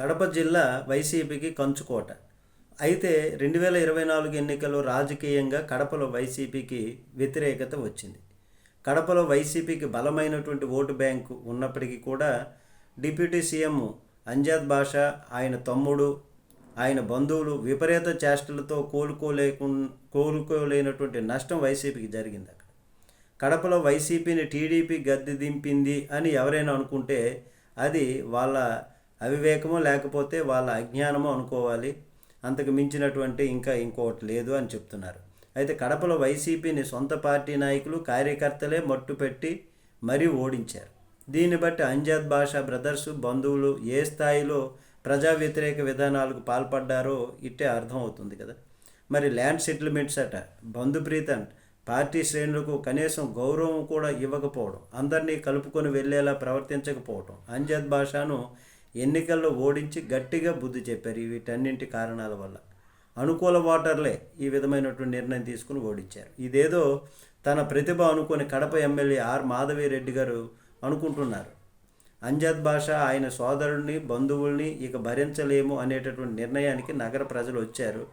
కడప జిల్లా వైసీపీకి కంచుకోట. అయితే రెండు వేల ఇరవై నాలుగు ఎన్నికల్లో రాజకీయంగా కడపలో వైసీపీకి వ్యతిరేకత వచ్చింది. కడపలో వైసీపీకి బలమైనటువంటి ఓటు బ్యాంకు ఉన్నప్పటికీ కూడా డిప్యూటీ సీఎం అంజాద్ బాషా ఆయన తమ్ముడు ఆయన బంధువులు విపరీత చేష్టలతో కోలుకోలేకు కోలుకోలేనటువంటి నష్టం వైసీపీకి జరిగింది అక్కడ. కడపలో వైసీపీని టీడీపీ గద్దె దింపింది అని ఎవరైనా అనుకుంటే అది వాళ్ళ అవివేకమో లేకపోతే వాళ్ళ అజ్ఞానమో అనుకోవాలి. అంతకు మించినటువంటి ఇంకా ఇంకోటి లేదు అని చెప్తున్నారు. అయితే కడపలో వైసీపీని సొంత పార్టీ నాయకులు కార్యకర్తలే మట్టుపెట్టి మరీ ఓడించారు. దీన్ని బట్టి అంజాద్ బాషా బ్రదర్స్ బంధువులు ఏ స్థాయిలో ప్రజా వ్యతిరేక విధానాలకు పాల్పడ్డారో ఇట్టే అర్థమవుతుంది కదా. మరి ల్యాండ్ సెటిల్మెంట్స్ అట బంధుప్రీత అంట పార్టీ శ్రేణులకు కనీసం గౌరవం కూడా ఇవ్వకపోవడం అందరినీ కలుపుకొని వెళ్ళేలా ప్రవర్తించకపోవడం అంజద్ భాషను ఎన్నికల్లో ఓడించి గట్టిగా బుద్ధి చెప్పారు వీటన్నింటి కారణాల వల్ల. అనుకూల ఓటర్లే ఈ విధమైనటువంటి నిర్ణయం తీసుకుని ఓడించారు. ఇదేదో తన ప్రతిభ అనుకుని కడప ఎమ్మెల్యే ఆర్ మాధవిరెడ్డి గారు అనుకుంటున్నారు. అంజద్ భాష ఆయన సోదరుడిని బంధువుల్ని ఇక భరించలేము అనేటటువంటి నిర్ణయానికి నగర ప్రజలు వచ్చారు.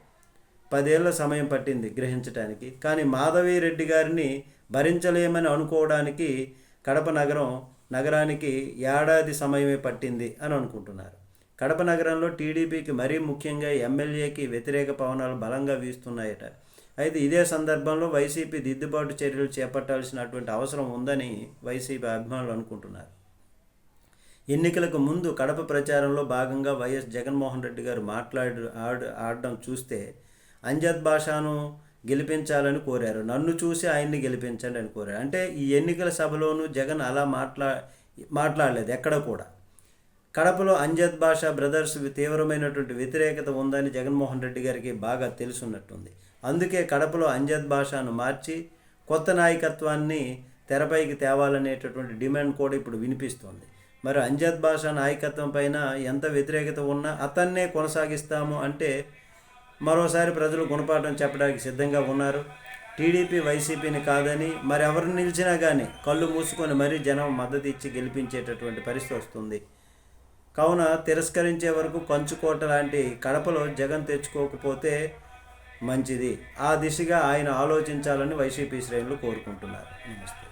పదేళ్ళ సమయం పట్టింది గ్రహించడానికి కానీ మాధవిరెడ్డి గారిని భరించలేమని అనుకోవడానికి కడప నగరం నగరానికి ఏడాది సమయమే పట్టింది అని అనుకుంటున్నారు. కడప నగరంలో టీడీపీకి మరీ ముఖ్యంగా ఎమ్మెల్యేకి వ్యతిరేక పవనాలు బలంగా వీస్తున్నాయట. అయితే ఇదే సందర్భంలో వైసీపీ దిద్దుబాటు చర్యలు చేపట్టాల్సినటువంటి అవసరం ఉందని వైసీపీ అభిమానులు అనుకుంటున్నారు. ఎన్నికలకు ముందు కడప ప్రచారంలో భాగంగా వైఎస్ జగన్మోహన్ రెడ్డి గారు మాట్లాడు ఆడ ఆడడం చూస్తే అంజద్ భాషను గెలిపించాలని కోరారు. నన్ను చూసి ఆయన్ని గెలిపించండి అని కోరారు. అంటే ఈ ఎన్నికల సభలోనూ జగన్ అలా మాట్లా మాట్లాడలేదు ఎక్కడ కూడా. కడపలో అంజద్ భాషా బ్రదర్స్ తీవ్రమైనటువంటి వ్యతిరేకత ఉందని జగన్మోహన్ రెడ్డి గారికి బాగా తెలుసున్నట్టుంది. అందుకే కడపలో అంజద్ భాషను మార్చి కొత్త నాయకత్వాన్ని తెరపైకి తేవాలనేటటువంటి డిమాండ్ కూడా ఇప్పుడు వినిపిస్తోంది. మరి అంజద్ భాష నాయకత్వం పైన ఎంత వ్యతిరేకత ఉన్నా అతన్నే కొనసాగిస్తాము అంటే మరోసారి ప్రజలు గుణపాఠం చెప్పడానికి సిద్ధంగా ఉన్నారు. టీడీపీ వైసీపీని కాదని మరి ఎవరు నిలిచినా కానీ కళ్ళు మూసుకొని మరీ జనం మద్దతు ఇచ్చి గెలిపించేటటువంటి పరిస్థితి వస్తుంది. కావున తిరస్కరించే వరకు కంచుకోట లాంటి కడపలో జగన్ తెచ్చుకోకపోతే మంచిది. ఆ దిశగా ఆయన ఆలోచించాలని వైసీపీ శ్రేణులు కోరుకుంటున్నారు. నమస్తే.